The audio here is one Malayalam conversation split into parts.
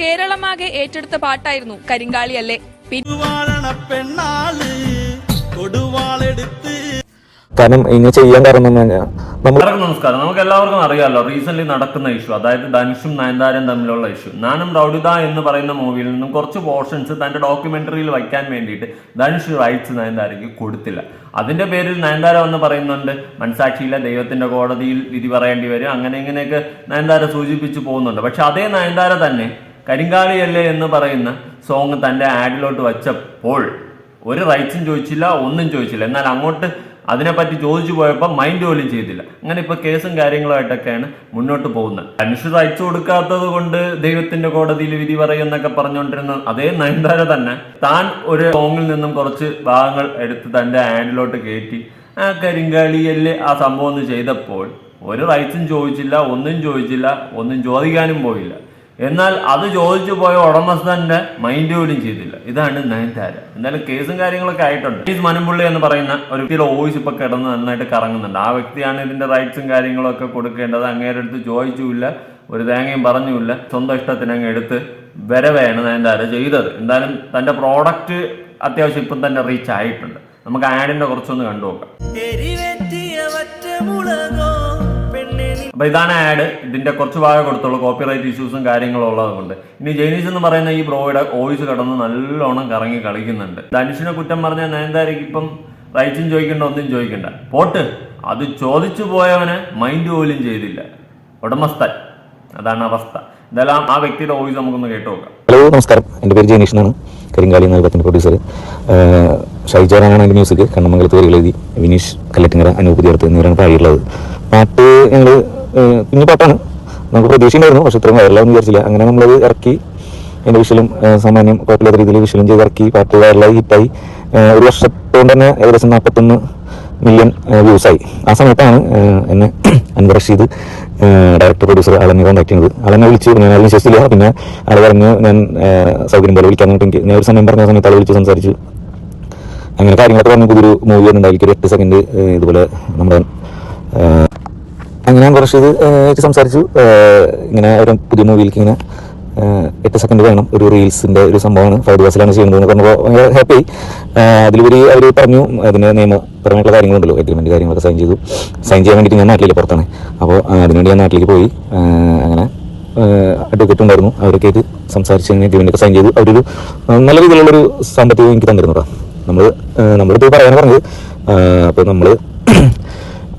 കേരളമാകെ ഏറ്റെടുത്ത പാട്ടായിരുന്നു കരിങ്കാളിയല്ലേ കാരണം ഇങ്ങനെ ചെയ്യാൻ കാരണം എല്ലാവർക്കും നമസ്കാരം. നമുക്ക് എല്ലാവർക്കും അറിയാമല്ലോ റീസെന്റ് നടക്കുന്ന ഇഷ്യൂ അതായത് ധനുഷും നയൻതാരയും തമ്മിലുള്ള ഇഷ്യൂ നാനും റൗഡിത എന്ന് പറയുന്ന മൂവിയിൽ നിന്നും കുറച്ച് പോർഷൻസ് തന്റെ ഡോക്യുമെന്ററിയിൽ വയ്ക്കാൻ വേണ്ടിയിട്ട് ധനുഷ് റൈറ്റ്സ് നയൻതാരയ്ക്ക് കൊടുത്തില്ല. അതിന്റെ പേരിൽ നയൻതാര എന്ന് പറയുന്നുണ്ട് മനസാക്ഷിയിലെ ദൈവത്തിന്റെ കോടതിയിൽ വിധി പറയേണ്ടി വരും. അങ്ങനെ ഇങ്ങനെയൊക്കെ നയൻതാര സൂചിപ്പിച്ചു പോകുന്നുണ്ട്. പക്ഷെ അതേ നയൻതാര തന്നെ കരിങ്കാളിയല്ലേ എന്ന് പറയുന്ന സോങ് തന്റെ ആഡിലോട്ട് വച്ചപ്പോൾ ഒരു റൈറ്റ്സും ചോദിച്ചില്ല ഒന്നും ചോദിച്ചില്ല. എന്നാൽ അങ്ങോട്ട് അതിനെപ്പറ്റി ചോദിച്ചു പോയപ്പോൾ മൈൻഡ് പോലും ചെയ്തില്ല. അങ്ങനെ ഇപ്പോൾ കേസും കാര്യങ്ങളുമായിട്ടൊക്കെയാണ് മുന്നോട്ട് പോകുന്നത്. മനുഷ്യ റൈറ്റ്സ് കൊടുക്കാത്തത് കൊണ്ട് ദൈവത്തിന്റെ കോടതിയിൽ വിധി പറയും എന്നൊക്കെ പറഞ്ഞുകൊണ്ടിരുന്ന അതേ നയൻതാര തന്നെ താൻ ഒരു സോങ്ങിൽ നിന്നും കുറച്ച് ഭാഗങ്ങൾ എടുത്ത് തന്റെ ആഡിലോട്ട് കയറ്റി. ആ കരിങ്കാളിയല്ലേ ആ സംഭവം ഒന്ന് ചെയ്തപ്പോൾ ഒരു റൈറ്റ്സും ചോദിച്ചില്ല ഒന്നും ചോദിച്ചില്ല ഒന്നും ചോദിക്കാനും പോയില്ല. എന്നാൽ അത് ചോദിച്ചു പോയ ഉടമസ്ഥന്റെ മൈൻഡ് പോലും ചെയ്തില്ല. ഇതാണ് നയൻതാര എന്നാലും കേസും കാര്യങ്ങളൊക്കെ ആയിട്ടുണ്ട്. ഈ മനുമ്പുള്ളി എന്ന് പറയുന്ന ഒരു വ്യക്തിയുടെ വോയിസ് ഇപ്പൊ കിടന്ന് നന്നായിട്ട് കറങ്ങുന്നുണ്ട്. ആ വ്യക്തിയാണ് ഇതിന്റെ റൈറ്റ്സും കാര്യങ്ങളൊക്കെ കൊടുക്കേണ്ടത്. അങ്ങേരെ അടുത്ത് ചോദിച്ചുമില്ല ഒരു തേങ്ങയും പറഞ്ഞുമില്ല. സ്വന്തം ഇഷ്ടത്തിന് അങ്ങ് എടുത്ത് വരവെയാണ് നയൻതാര ചെയ്തത്. എന്തായാലും തന്റെ പ്രോഡക്റ്റ് അത്യാവശ്യം ഇപ്പം തന്നെ റീച്ച് ആയിട്ടുണ്ട്. നമുക്ക് ആഡിന്റെ കുറച്ചൊന്ന് കണ്ടു നോക്കാം എരിവെറ്റിയ വറ്റമുളകോ പെണ്ണെ നീ അപ്പൊ ഇതാണ് ആഡ് ഇതിന്റെ കുറച്ച് ഭാഗം കൊടുത്തുള്ളൂ. കോപ്പിറൈറ്റ് ഇഷ്യൂസും കാര്യങ്ങളും ഉള്ളതുകൊണ്ട് ഇനി ജൈനീസ് എന്ന് പറയുന്ന ഈ ബ്രോയുടെ വോയിസ് കടന്ന് നല്ലോണം കറങ്ങി കളിക്കുന്നുണ്ട്. ധനുഷിനെ കുറ്റം പറഞ്ഞ നയൻതാരയ്ക്ക് ഇപ്പം റൈറ്റും ചോദിക്കണ്ട ഒന്നും ചോദിക്കണ്ട. പോട്ട്. അത് ചോദിച്ചു പോയവന് മൈൻഡ് പോലും ചെയ്തില്ല. ഉടമസ്ഥൻ. അതാണ് അവസ്ഥ. എന്തായാലും ആ വ്യക്തിയുടെ വോയിസ് നമുക്കൊന്ന് കേട്ടു നോക്കാം. ഹലോ നമസ്കാരം. എന്റെ പേര് ജൈനീഷ് എന്നാണ്. കരിങ്കാലി എന്ന പത്തിന്റെ പ്രൊഡ്യൂസർ ഷൈജാറാണ് എന്റെ മ്യൂസിക് കണ്ണമംഗലത്ത് വരികൾ എഴുതി വിനീഷ് കല്ലറ്റിങ്ങര അനൂപ് ചേർത്ത് എന്നിവരാണ് പാടിയുള്ളത് പാട്ട് ഞങ്ങൾ കുഞ്ഞു പാട്ടാണ്. നമുക്ക് പ്രതീക്ഷയുണ്ടായിരുന്നു പക്ഷെ ഇത്രയും വൈറലാവും വിചാരിച്ചില്ല. അങ്ങനെ നമ്മളത് ഇറക്കി. അതിന്റെ വിഷലും സാമാന്യം കുഴപ്പമില്ലാത്ത രീതിയിൽ വിഷലും ചെയ്ത് ഇറക്കി. പാട്ട് വൈറലായി ഹിറ്റായി ഒരു വർഷത്തോണ്ട് തന്നെ ഏകദേശം നാൽപ്പത്തൊന്ന് മില്യൺ വ്യൂസായി ആ സമയത്താണ് എന്നെ അൻവർ റഷീദ് ഡയറക്ടർ പ്രൊഡ്യൂസർ ആളെന്നെ കോൺടാക്ട് ചെയ്യുന്നത് ആളെന്നെ വിളിച്ചു ഞാൻ അതിന് വിശ്വസിച്ചില്ല. പിന്നെ ആൾ പറഞ്ഞു ഞാൻ സൗകര്യം പോലെ വിളിക്കാൻ എനിക്ക് ഞാൻ ഒരു സമയം പറഞ്ഞ സമയത്ത് ആൾ വിളിച്ച് സംസാരിച്ചു. അങ്ങനെ കാര്യങ്ങളൊക്കെ പറഞ്ഞു പുതിയൊരു മൂവി ഉണ്ടായിരിക്കും ഒരു എട്ട് സെക്കൻഡ് ഇതുപോലെ നമ്മുടെ അങ്ങനെ ഞാൻ കുറച്ച് ഇത് സംസാരിച്ചു. ഇങ്ങനെ ഒരു പുതിയ മൂവിയിലേക്ക് ഇങ്ങനെ എട്ട് സെക്കൻഡ് വേണം. ഒരു റീൽസിന്റെ ഒരു സംഭവമാണ്. ഫൈവ് ദിവസത്തിലാണ് ചെയ്യുന്നത് പറഞ്ഞപ്പോൾ ഭയങ്കര ഹാപ്പി അതിലുപരി അവർ പറഞ്ഞു അതിന് നിയമപരമായിട്ടുള്ള കാര്യങ്ങളുണ്ടല്ലോ. എഗ്രിമെന്റ് കാര്യങ്ങളൊക്കെ സൈൻ ചെയ്തു. സൈൻ ചെയ്യാൻ വേണ്ടിയിട്ട് ഞാൻ നാട്ടിലേക്ക് പുറത്താണ്. അപ്പോൾ അതിനുവേണ്ടി ഞാൻ നാട്ടിലേക്ക് പോയി. അങ്ങനെ അഡ്വക്കേറ്റ് ഉണ്ടായിരുന്നു. അവരൊക്കെ ആയിട്ട് സംസാരിച്ച് എഗ്രിമെന്റ് സൈൻ ചെയ്തു. അവരൊരു നല്ല രീതിയിലുള്ളൊരു സാമ്പത്തികം എനിക്ക് തന്നിരുന്നു നമ്മൾ നമ്മളിപ്പോൾ പറയാൻ പറഞ്ഞത്. അപ്പോൾ നമ്മൾ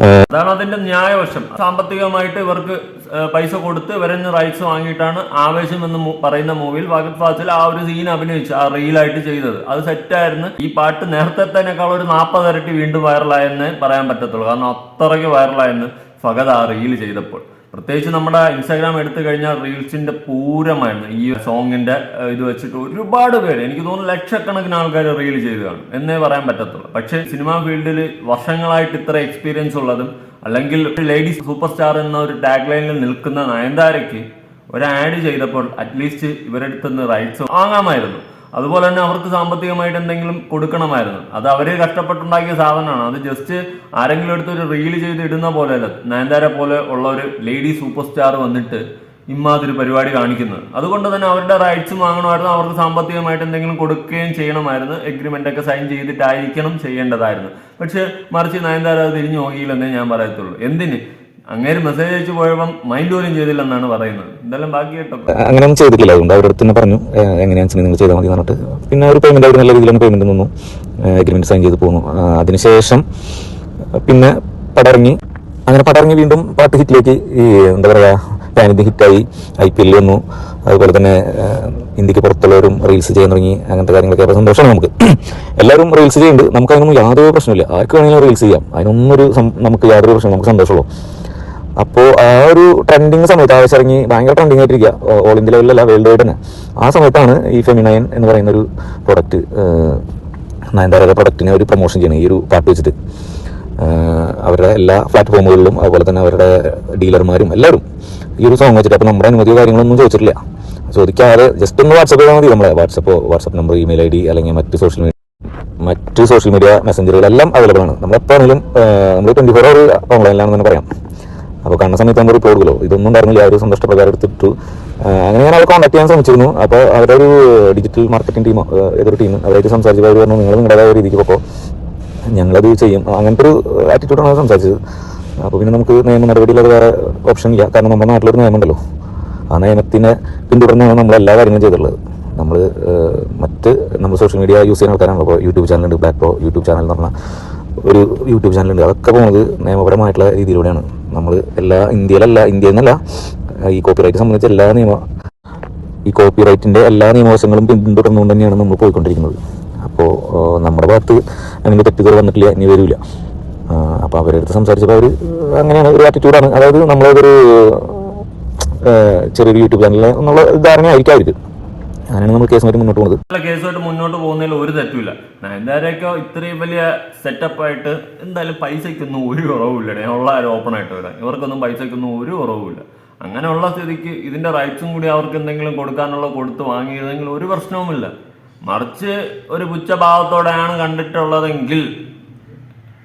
അതാണ് അതിന്റെ ന്യായവശം. സാമ്പത്തികമായിട്ട് ഇവർക്ക് പൈസ കൊടുത്ത് ഇവരെന്ന് റൈറ്റ്സ് വാങ്ങിയിട്ടാണ് ആവേശം എന്ന് പറയുന്ന മൂവിയിൽ വാഗത് ഫാസിൽ ആ ഒരു സീൻ അഭിനയിച്ചു ആ റീലായിട്ട് ചെയ്തത്. അത് സെറ്റായിരുന്നു ഈ പാട്ട് നേരത്തെ തന്നെക്കാൾ ഒരു നാൽപ്പത് ഇരട്ടി വീണ്ടും വൈറലായെന്ന് പറയാൻ പറ്റത്തുള്ളൂ. കാരണം അത്രയ്ക്ക് വൈറലായെന്ന് ഫഹദ് ആ റീൽ ചെയ്തപ്പോൾ. പ്രത്യേകിച്ച് നമ്മുടെ ഇൻസ്റ്റാഗ്രാം എടുത്തു കഴിഞ്ഞാൽ റീൽസിന്റെ പൂരമായിരുന്നു ഈ സോങ്ങിന്റെ ഇത് വെച്ചിട്ട് ഒരുപാട് പേര് എനിക്ക് തോന്നുന്നു ലക്ഷക്കണക്കിന് ആൾക്കാർ റീൽ ചെയ്തതാണ്. എന്നേ പറയാൻ പറ്റത്തുള്ളൂ. പക്ഷെ സിനിമാ ഫീൽഡിൽ വർഷങ്ങളായിട്ട് ഇത്ര എക്സ്പീരിയൻസ് ഉള്ളതും അല്ലെങ്കിൽ ലേഡി സൂപ്പർ സ്റ്റാർ എന്ന ഒരു ടാഗ് ലൈനിൽ നിൽക്കുന്ന നയൻതാരയ്ക്ക് ഒരു ആഡ് ചെയ്തപ്പോൾ അറ്റ്ലീസ്റ്റ് ഇവരെടുത്തുനിന്ന് റൈറ്റ്സ് വാങ്ങാമായിരുന്നു. അതുപോലെ തന്നെ അവർക്ക് സാമ്പത്തികമായിട്ട് എന്തെങ്കിലും കൊടുക്കണമായിരുന്നു. അത് അവർ കഷ്ടപ്പെട്ടുണ്ടാക്കിയ സാധനമാണ്. അത് ജസ്റ്റ് ആരെങ്കിലും എടുത്ത് ഒരു റീൽ ചെയ്ത് ഇടുന്ന പോലെയല്ല. നയൻതാര പോലെ ഉള്ള ഒരു ലേഡി സൂപ്പർ സ്റ്റാർ വന്നിട്ട് ഇമ്മാതിരി പരിപാടി കാണിക്കുന്നത്. അതുകൊണ്ട് തന്നെ അവരുടെ റൈറ്റ്സ് വാങ്ങണമായിരുന്നു. അവർക്ക് സാമ്പത്തികമായിട്ട് എന്തെങ്കിലും കൊടുക്കുകയും ചെയ്യണമായിരുന്നു. എഗ്രിമെന്റ് ഒക്കെ സൈൻ ചെയ്തിട്ടായിരിക്കണം ചെയ്യേണ്ടതായിരുന്നു. പക്ഷെ മറിച്ച് നയൻതാര അത് തിരിഞ്ഞു നോക്കിയില്ലെന്നേ ഞാൻ പറയത്തുള്ളൂ. എന്തിന്? അങ്ങേര് മെസ്സേജ് അയച്ചു പോയപ്പം മൈൻഡ് പോലും ചെയ്തില്ലെന്നാണ് പറയുന്നത്. എന്തായാലും ബാക്കി കേട്ടോ. അങ്ങനെ ഒന്നും ചെയ്തിട്ടില്ല. അതുകൊണ്ട് അവരുടെ തന്നെ പറഞ്ഞു. എങ്ങനെയാണെന്ന് നിങ്ങൾ ചെയ്താൽ മതി പറഞ്ഞിട്ട്. പിന്നെ ഒരു പേയ്മെന്റ് അവർ നല്ല രീതിയിലാണ് പേയ്മെന്റ് നിന്നു. എഗ്രിമെന്റ് സൈൻ ചെയ്ത് പോന്നു. അതിനുശേഷം പിന്നെ പടറങ്ങി അങ്ങനെ പടറങ്ങി വീണ്ടും പാട്ട് ഹിറ്റിലേക്ക് ഈ എന്താ പറയാ പാനിത് ഹിറ്റായി. ഐ പി എൽ വന്നു. അതുപോലെ തന്നെ ഇന്ത്യയ്ക്ക് പുറത്തുള്ളവരും റീൽസ് ചെയ്യാൻ തുടങ്ങി. അങ്ങനത്തെ കാര്യങ്ങളൊക്കെ അപ്പോൾ സന്തോഷമാണ് നമുക്ക്. എല്ലാവരും റീൽസ് ചെയ്യുന്നുണ്ട്. നമുക്ക് അതിനൊന്നും യാതൊരു പ്രശ്നമില്ല ആർക്ക് വേണമെങ്കിലും റീൽസ് ചെയ്യാം. അതിനൊന്നും ഒരു നമുക്ക് യാതൊരു പ്രശ്നം നമുക്ക് സന്തോഷമുള്ളൂ. അപ്പോൾ ആ ഒരു ട്രെൻഡിങ് സമയത്ത് ആവശ്യമിറങ്ങി ഭയങ്കര ട്രെൻഡിങ് ആയിട്ടിരിക്കുക. ഓൾ ഇന്ത്യ ലെവലിലല്ല വേൾഡ് വൈഡ് തന്നെ. ആ സമയത്താണ് ഈ ഫെമിനയൻ എന്ന് പറയുന്ന ഒരു പ്രൊഡക്റ്റ് നയൻതാരയുടെ പ്രൊഡക്റ്റിനെ ഒരു പ്രൊമോഷൻ ചെയ്യണം ഈ ഒരു പാട്ട് വെച്ചിട്ട്. അവരുടെ എല്ലാ പ്ലാറ്റ്ഫോമുകളിലും അതുപോലെ തന്നെ അവരുടെ ഡീലർമാരും എല്ലാവരും ഈ ഒരു സോങ് വെച്ചിട്ട്. അപ്പോൾ നമ്മുടെ അനുമതിയോ കാര്യങ്ങളൊന്നും ചോദിച്ചിട്ടില്ല. ചോദിക്കാതെ ജസ്റ്റ് ഒന്ന് വാട്സപ്പ് ചെയ്താൽ മതി നമ്മളെ. WhatsApp WhatsApp number email I D അല്ലെങ്കിൽ മറ്റ് സോഷ്യൽ മീഡിയ മറ്റ് സോഷ്യൽ മീഡിയ മെസ്സഞ്ചറുകളെല്ലാം അവൈലബിൾ ആണ്. നമ്മളെപ്പോഴാണെങ്കിലും നമ്മൾ ട്വന്റി ഫോർ അവർ ഓൺലൈനിലാണെന്ന് തന്നെ പറയാം. അപ്പോൾ കണ്ട സമയത്ത് നമ്മൾ റിപ്ലൈ കൊടുക്കലോ? ഇതൊന്നും പറഞ്ഞില്ല. ആ ഒരു സന്തോഷപ്രകാരം എടുത്തിട്ടു. അങ്ങനെ ഞാൻ അവരെ കോൺടാക്ട് ചെയ്യാൻ ശ്രമിച്ചിരുന്നു. അപ്പോൾ അവരൊരു ഡിജിറ്റൽ മാർക്കറ്റിംഗ് ടീമോ ഏതൊരു ടീം അവരായിട്ട് സംസാരിച്ചപ്പോൾ അവർ പറഞ്ഞു നിങ്ങൾ നിങ്ങളുടേതായ രീതിക്ക് പോക്കോ. ഞങ്ങളത് ചെയ്യും. അങ്ങനത്തെ ഒരു ആറ്റിറ്റ്യൂഡാണ് സംസാരിച്ചത്. അപ്പോൾ പിന്നെ നമുക്ക് നിയമ നടപടിയിൽ വേറെ ഓപ്ഷൻ ഇല്ല. കാരണം നമ്മുടെ നാട്ടിലൊരു നിയമമുണ്ടല്ലോ. ആ നിയമത്തിനെ പിന്തുടർന്നാണ് നമ്മൾ എല്ലാ കാര്യങ്ങളും ചെയ്തിട്ടുള്ളത് നമ്മൾ മറ്റ് നമ്മൾ സോഷ്യൽ മീഡിയ യൂസ് ചെയ്യുന്ന ആൾക്കാരാണല്ലോ. ഇപ്പോൾ യൂട്യൂബ് ചാനലുണ്ട് ബ്ലാക്ക് പ്രോ യൂട്യൂബ് ചാനൽ എന്ന് പറഞ്ഞാൽ ഒരു യൂട്യൂബ് ചാനലുണ്ട് അതൊക്കെ പോകുന്നത് നിയമപരമായിട്ടുള്ള രീതിയിലൂടെയാണ്. നമ്മൾ എല്ലാ ഇന്ത്യയിലല്ല ഇന്ത്യയിൽ നിന്നല്ല ഈ കോപ്പിറൈറ്റ് സംബന്ധിച്ച എല്ലാ നിയമ ഈ കോപ്പിറൈറ്റിന്റെ എല്ലാ നിയമവശങ്ങളും പിന്തുടർന്നുകൊണ്ട് തന്നെയാണ് നമ്മൾ പോയിക്കൊണ്ടിരിക്കുന്നത്. അപ്പോൾ നമ്മുടെ ഭാഗത്ത് അങ്ങനെ തെറ്റുകൾ വന്നിട്ടില്ല ഇനി വരില്ല അപ്പോൾ അവരുടെ അടുത്ത് സംസാരിച്ചപ്പോൾ അവർ അങ്ങനെയാണ് ഒരു ആറ്റിറ്റ്യൂഡാണ് അതായത് നമ്മളതൊരു ചെറിയൊരു യൂട്യൂബ് ചാനലിൽ എന്നുള്ള ധാരണയായിരിക്കും അവർക്ക് അങ്ങനെയാണ് നമ്മൾ കേസുമായിട്ട് മുന്നോട്ട് പോകുന്നത്. കേസുമായിട്ട് മുന്നോട്ട് പോകുന്നതിൽ ഒരു തെറ്റുമില്ല. നയൻതാരൊക്കെ ഇത്രയും വലിയ സെറ്റപ്പ് ആയിട്ട് എന്തായാലും പൈസയ്ക്കൊന്നും ഒരു കുറവുമില്ല. ഉള്ള ആരും ഓപ്പൺ ആയിട്ട് വരാം ഇവർക്കൊന്നും പൈസയ്ക്കൊന്നും ഒരു കുറവുമില്ല. അങ്ങനെയുള്ള സ്ഥിതിക്ക് ഇതിന്റെ റൈറ്റ്സും കൂടി അവർക്ക് എന്തെങ്കിലും കൊടുക്കാനുള്ള കൊടുത്ത് വാങ്ങിയിരുന്നെങ്കിൽ ഒരു പ്രശ്നവുമില്ല. മറിച്ച് ഒരു പുച്ഛഭാവത്തോടെയാണ് കണ്ടിട്ടുള്ളതെങ്കിൽ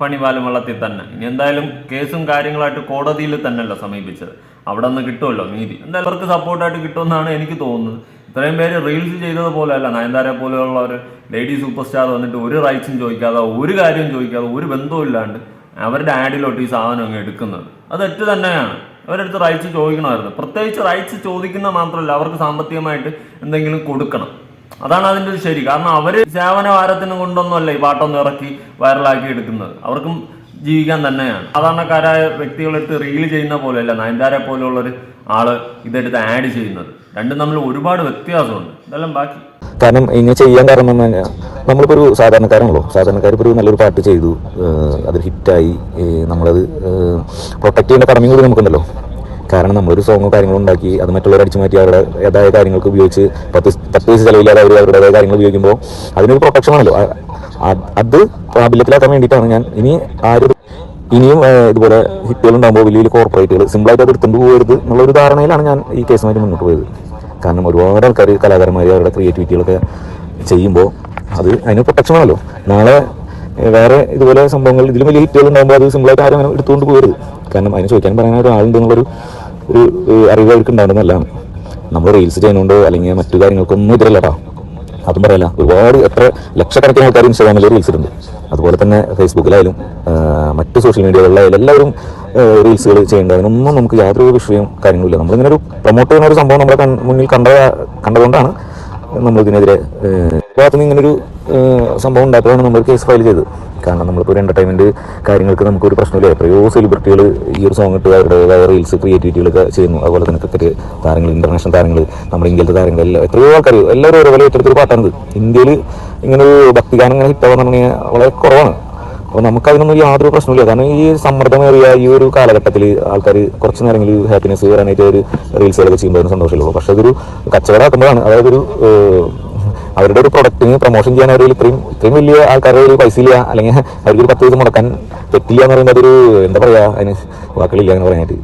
പണിപാലം വെള്ളത്തിൽ തന്നെ. ഇനി എന്തായാലും കേസും കാര്യങ്ങളായിട്ട് കോടതിയിൽ തന്നെയല്ല സമീപിച്ചത്. അവിടെ നിന്ന് കിട്ടുമല്ലോ നീതി. എന്തായാലും അവർക്ക് സപ്പോർട്ടായിട്ട് കിട്ടുമെന്നാണ് എനിക്ക് തോന്നുന്നത്. ഇത്രയും പേര് റീൽസ് ചെയ്തതുപോലെ അല്ല നയൻതാരെ പോലെയുള്ള ഒരു ലേഡി സൂപ്പർ സ്റ്റാർ വന്നിട്ട് ഒരു റൈറ്റ്സും ചോദിക്കാതെ ഒരു കാര്യവും ചോദിക്കാതെ ഒരു ബന്ധവും ഇല്ലാണ്ട് അവരുടെ ആഡിലോട്ട് ഈ സാധനം അങ്ങ് എടുക്കുന്നത്. അത് തെറ്റ് തന്നെയാണ്. അവരടുത്ത് റൈറ്റ്സ് ചോദിക്കണമായിരുന്നു. പ്രത്യേകിച്ച് റൈറ്റ്സ് ചോദിക്കുന്ന മാത്രമല്ല അവർക്ക് സാമ്പത്തികമായിട്ട് എന്തെങ്കിലും കൊടുക്കണം. അതാണ് അതിന്റെ ഒരു ശരി. കാരണം അവർ സേവന വാരത്തിന് കൊണ്ടൊന്നുമല്ല ഈ പാട്ടൊന്നും ഇറക്കി വൈറലാക്കി എടുക്കുന്നത്. അവർക്കും ജീവിക്കാൻ തന്നെയാണ്. സാധാരണക്കാരായ വ്യക്തികളെടുത്ത് റീൽ ചെയ്യുന്ന പോലെയല്ല നയൻതാരെ പോലെയുള്ളൊരു ആൾ ഇതെടുത്ത് ആഡ് ചെയ്യുന്നത്. രണ്ടും തമ്മിൽ ഒരുപാട് വ്യത്യാസമുണ്ട്. ഇതെല്ലാം ബാക്കി. കാരണം ഇങ്ങനെ ചെയ്യാൻ കാരണം എന്ന് പറഞ്ഞാൽ നമ്മളിപ്പോൾ ഒരു സാധാരണക്കാരാണല്ലോ. സാധാരണക്കാർ ഇപ്പോൾ ഒരു നല്ലൊരു പാട്ട് ചെയ്തു. അത് ഹിറ്റായി. നമ്മളത് പ്രൊട്ടക്ട് ചെയ്യേണ്ട കടമയും കൂടി നമുക്കുണ്ടല്ലോ. കാരണം നമ്മളൊരു സോങ്ങോ കാര്യങ്ങളോ ഉണ്ടാക്കി അത് മറ്റുള്ളവർ അടിച്ചു മാറ്റി അവരുടെ ഏതായ കാര്യങ്ങൾക്ക് ഉപയോഗിച്ച് പത്ത് പത്ത് പൈസ ചിലവില്ലാതെ അവർ അവരുടേതായ കാര്യങ്ങൾ ഉപയോഗിക്കുമ്പോൾ അതിനൊരു പ്രൊട്ടക്ഷൻ ആണല്ലോ. അത് പ്രാബല്യത്തിലാക്കാൻ വേണ്ടിയിട്ടാണ് ഞാൻ ഇനി ആരും ഇനിയും ഇതുപോലെ ഹിറ്റുകൾ ഉണ്ടാകുമ്പോൾ വലിയ വലിയ കോർപ്പറേറ്റുകൾ സിമ്പിളായിട്ട് അത് എടുത്തുകൊണ്ട് പോകരുത് എന്നുള്ള ഒരു ധാരണയിലാണ് ഞാൻ ഈ കേസുമായിട്ട് മുന്നോട്ട് പോയത്. കാരണം ഒരുപാട് ആൾക്കാർ കലാകാരന്മാർ അവരുടെ ക്രിയേറ്റിവിറ്റികളൊക്കെ ചെയ്യുമ്പോൾ അത് അതിന് പ്രൊട്ടക്ഷൻ ആണല്ലോ നാളെ വേറെ ഇതുപോലെ സംഭവങ്ങൾ ഇതിലും വലിയ ഹിറ്റുകൾ ഉണ്ടാകുമ്പോൾ അത് സിമ്പിളായിട്ട് ആരും എടുത്തുകൊണ്ട് പോകരുത്. കാരണം അതിന് ചോദിക്കാൻ പറയാൻ ഒരാളുണ്ട് എന്നുള്ളൊരു ഒരു അറിവ് അവർക്ക് ഉണ്ടാകുന്നതല്ല. നമ്മൾ റീൽസ് ചെയ്യുന്നുണ്ട് അല്ലെങ്കിൽ മറ്റു കാര്യങ്ങൾക്കൊന്നും ഇതിലല്ലടാ അതും പറയല്ല. ഒരുപാട് എത്ര ലക്ഷക്കണക്കിന് ആൾക്കാർ ഇൻസ്റ്റാഗ്രാമിൽ റീൽസ് ഇടുന്നുണ്ട് അതുപോലെ തന്നെ ഫേസ്ബുക്കിലായാലും മറ്റ് സോഷ്യൽ മീഡിയകളിലായാലും എല്ലാവരും റീൽസുകൾ ചെയ്യേണ്ടത് അതിനൊന്നും നമുക്ക് യാതൊരു വിഷയവും കാര്യങ്ങളില്ല നമ്മളിങ്ങനെ ഒരു പ്രൊമോട്ട് ചെയ്യുന്ന ഒരു സംഭവം നമ്മുടെ മുന്നിൽ കണ്ട കണ്ടതുകൊണ്ടാണ് നമ്മൾ ഇതിനെതിരെ ഭാഗത്ത് നിന്ന് ഇങ്ങനൊരു സംഭവം ഉണ്ടായപ്പോഴാണ് നമ്മൾ കേസ് ഫയൽ ചെയ്തത്. കാരണം നമ്മളിപ്പോൾ ഒരു എന്റർടൈൻമെന്റ് കാര്യങ്ങൾക്ക് നമുക്കൊരു പ്രശ്നമില്ല. എത്രയോ സെലിബ്രിറ്റികൾ ഈ ഒരു സോങ് ഇട്ട് അവരുടേതായ റീൽസ് ക്രിയേറ്റിവിറ്റികളൊക്കെ ചെയ്യുന്നു. അതുപോലെ തന്നെ ക്രിക്കറ്റ് താരങ്ങൾ ഇന്റർനാഷണൽ താരങ്ങൾ നമ്മുടെ ഇന്ത്യയിലത്തെ താരങ്ങൾ എല്ലാം എത്രയോ ആൾക്കാർ എല്ലാവരും ഓരോ ഒരുപോലെ ഏറ്റെടുത്തൊരു പാട്ടാണിത്. ഇന്ത്യയിൽ ഇങ്ങനെ ഒരു ഭക്തിഗാനം ഇങ്ങനെ ഹിറ്റാവുന്ന പറഞ്ഞാൽ വളരെ കുറവാണ്. അപ്പോൾ നമുക്ക് അതിനൊന്നും യാതൊരു പ്രശ്നമില്ല കാരണം ഈ സമ്മർദ്ദമേറിയ ഈ ഒരു കാലഘട്ടത്തിൽ ആൾക്കാർ കുറച്ച് നേരം നേരങ്ങളിൽ ഹാപ്പിനെസ് വരാനായിട്ട് ഒരു റീൽസുകളൊക്കെ ചെയ്യുമ്പോൾ സന്തോഷമുള്ളൂ പക്ഷേ അതൊരു കച്ചവടമാക്കുമ്പോഴാണ്. അതായത് ഒരു അവരുടെ ഒരു പ്രൊഡക്റ്റിന് പ്രൊമോഷൻ ചെയ്യാൻ അവരിൽ ഇത്രയും ഇത്രയും വലിയ ആൾക്കാരുടെ ഒരു പൈസ ഇല്ല. അല്ലെങ്കിൽ അവർക്ക് ഒരു പത്ത് ദിവസം മുടക്കാൻ പറ്റില്ല എന്ന് പറയുന്നത് അതൊരു എന്താ പറയുക അതിന് വാക്കുകളില്ല എന്ന് പറയാനായിട്ട്.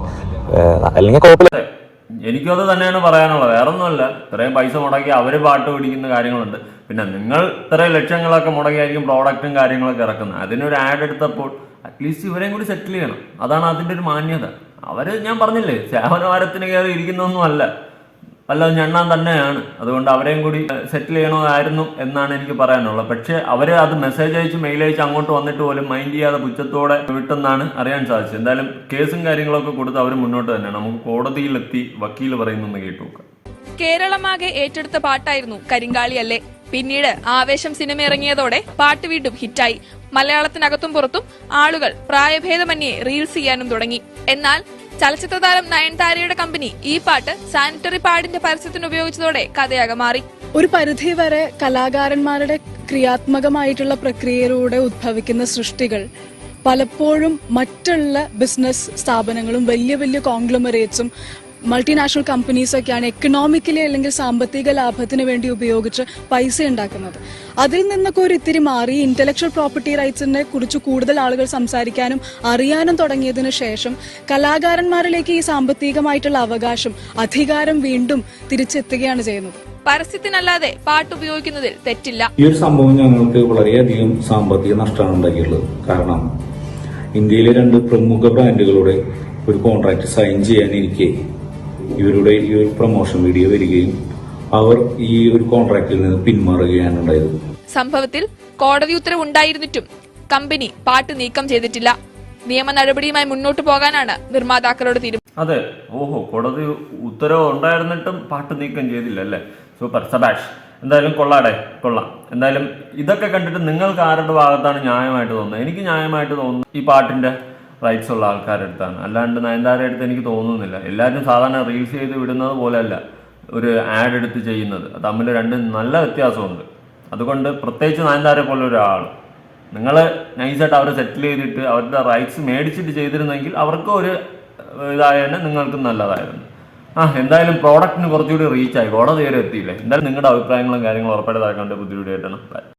അല്ലെങ്കിൽ കുഴപ്പമില്ല. എനിക്കും അത് തന്നെയാണ് പറയാനുള്ളത്. വേറെ ഒന്നുമല്ല ഇത്രയും പൈസ മുടക്കി അവർ പാട്ട് പിടിക്കുന്ന കാര്യങ്ങളുണ്ട്. പിന്നെ നിങ്ങൾ ഇത്രയും ലക്ഷങ്ങളൊക്കെ മുടക്കിയായിരിക്കും പ്രോഡക്റ്റും കാര്യങ്ങളൊക്കെ ഇറക്കുന്നത്. അതിനൊരു ആഡ് എടുത്തപ്പോൾ അറ്റ്ലീസ്റ്റ് ഇവരെയും കൂടി സെറ്റിൽ ചെയ്യണം. അതാണ് അതിന്റെ ഒരു മാന്യത. അവർ ഞാൻ പറഞ്ഞില്ലേ സേവനവാരത്തിന് കയറി ഇരിക്കുന്നൊന്നും അല്ല. വല്ലതും ഞണ്ണാൻ തന്നെയാണ്. അതുകൊണ്ട് അവരെയും കൂടി സെറ്റിൽ ചെയ്യണമായിരുന്നു എന്നാണ് എനിക്ക് പറയാനുള്ളത്. പക്ഷേ അവർ അത് മെസ്സേജ് അയച്ച് മെയിൽ അയച്ച് അങ്ങോട്ട് വന്നിട്ട് പോലും മൈൻഡ് ചെയ്യാതെ പുച്ഛത്തോടെ വിട്ടെന്നാണ് അറിയാൻ സാധിച്ചത്. എന്തായാലും കേസും കാര്യങ്ങളൊക്കെ കൊടുത്ത് അവർ മുന്നോട്ട് തന്നെയാണ്. നമുക്ക് കോടതിയിലെത്തി വക്കീൽ പറയുന്നെന്ന് കേട്ടു കേരളമാകെ ഏറ്റെടുത്ത പാട്ടായിരുന്നു കരിങ്കാളി അല്ലേ? പിന്നീട് ആവേശം സിനിമ ഇറങ്ങിയതോടെ പാട്ട് വീണ്ടും ഹിറ്റായി. മലയാളത്തിനകത്തും പുറത്തും ആളുകൾ പ്രായഭേദമന്യേ റീൽസ് ചെയ്യാനും തുടങ്ങി. എന്നാൽ ചലച്ചിത്ര താരം നയൻതാരയുടെ കമ്പനി ഈ പാട്ട് സാനിറ്ററി പാഡിന്റെ പരസ്യത്തിന് ഉപയോഗിച്ചതോടെ കഥയാകെ മാറി. ഒരു പരിധി വരെ കലാകാരന്മാരുടെ ക്രിയാത്മകമായിട്ടുള്ള പ്രക്രിയയിലൂടെ ഉദ്ഭവിക്കുന്ന സൃഷ്ടികൾ പലപ്പോഴും മറ്റുള്ള ബിസിനസ് സ്ഥാപനങ്ങളും വലിയ വലിയ കോൺഗ്ലമറേറ്റ്സും മൾട്ടിനാഷണൽ കമ്പനീസൊക്കെയാണ് എക്കണോമിക്കലി അല്ലെങ്കിൽ സാമ്പത്തിക ലാഭത്തിന് വേണ്ടി ഉപയോഗിച്ച് പൈസ ഉണ്ടാക്കുന്നത്. അതിൽ നിന്നൊക്കെ ഒരു ഇത്തിരി മാറി ഇന്റലക്ച്വൽ പ്രോപ്പർട്ടി റൈറ്റ്സിനെ കുറിച്ച് കൂടുതൽ ആളുകൾ സംസാരിക്കാനും അറിയാനും തുടങ്ങിയതിനു ശേഷം കലാകാരന്മാരിലേക്ക് ഈ സാമ്പത്തികമായിട്ടുള്ള അവകാശം അധികാരം വീണ്ടും തിരിച്ചെത്തുകയാണ് ചെയ്യുന്നത്. പരസ്യത്തിനല്ലാതെ പാട്ട് ഉപയോഗിക്കുന്നതിൽ തെറ്റില്ല. ഈ ഒരു സംഭവം ഞങ്ങൾക്ക് വളരെയധികം സാമ്പത്തിക നഷ്ടമാണ് ഉണ്ടാക്കിയിട്ടുള്ളത്. കാരണം ഇന്ത്യയിലെ രണ്ട് പ്രമുഖ ബ്രാൻഡുകളുടെ ഒരു കോൺട്രാക്ട് സൈൻ ചെയ്യാനിരിക്കെ ഇവരുടെ ഈ ഒരു പ്രൊമോഷൻ വീഡിയോ വരികയും അവർ ഈ ഒരു കോൺട്രാക്റ്റിൽ നിന്ന് പിന്മാറുകയാണ് ഉണ്ടായത്. സംഭവത്തിൽ കോടതി ഉത്തരവ് ഉണ്ടായിരുന്നിട്ടും കമ്പനി പാട്ട് നീക്കം ചെയ്തിട്ടില്ല. നിയമ നടപടിയുമായി മുന്നോട്ടു പോകാനാണ് നിർമ്മാതാക്കളുടെ തീരുമാനം അതെ. ഓഹോ കോടതി ഉത്തരവ് ഉണ്ടായിരുന്നിട്ടും പാട്ട് നീക്കം ചെയ്തില്ല അല്ലേ? സൂപ്പർ. സബാഷ് എന്തായാലും കൊള്ളാടെ? കൊള്ളാം. എന്തായാലും ഇതൊക്കെ കണ്ടിട്ട് നിങ്ങൾക്ക് ആരുടെ ഭാഗത്താണ് ന്യായമായിട്ട് തോന്നുന്നത്? എനിക്ക് ന്യായമായിട്ട് തോന്നുന്നു ഈ പാട്ടിന്റെ റൈറ്റ്സ് ഉള്ള ആൾക്കാരുടെ അല്ലാണ്ട് നയൻതാര അടുത്ത് എനിക്ക് തോന്നുന്നില്ല. എല്ലാവരും സാധാരണ റീൽസ് ചെയ്ത് വിടുന്നത് പോലെയല്ല ഒരു ആഡ് എടുത്ത് ചെയ്യുന്നത്. തമ്മിൽ രണ്ട് നല്ല വ്യത്യാസമുണ്ട്. അതുകൊണ്ട് പ്രത്യേകിച്ച് നയൻതാരെ പോലെ ഒരാൾ. നിങ്ങൾ നൈസായിട്ട് അവരെ സെറ്റിൽ ചെയ്തിട്ട് അവരുടെ റൈറ്റ്സ് മേടിച്ചിട്ട് ചെയ്തിരുന്നെങ്കിൽ അവർക്ക് ഒരു ഇതായതന്നെ നിങ്ങൾക്കും നല്ലതായിരുന്നു. ആ എന്തായാലും പ്രോഡക്റ്റിന് കുറച്ചുകൂടി റീച്ച് ആയി. കോടതി വരെ എത്തിയില്ലേ? എന്തായാലും നിങ്ങളുടെ അഭിപ്രായങ്ങളും കാര്യങ്ങളും ഉറപ്പായിട്ട് താഴ്ക്കാണ്ട് ബുദ്ധിമുട്ടായിട്ടാണ്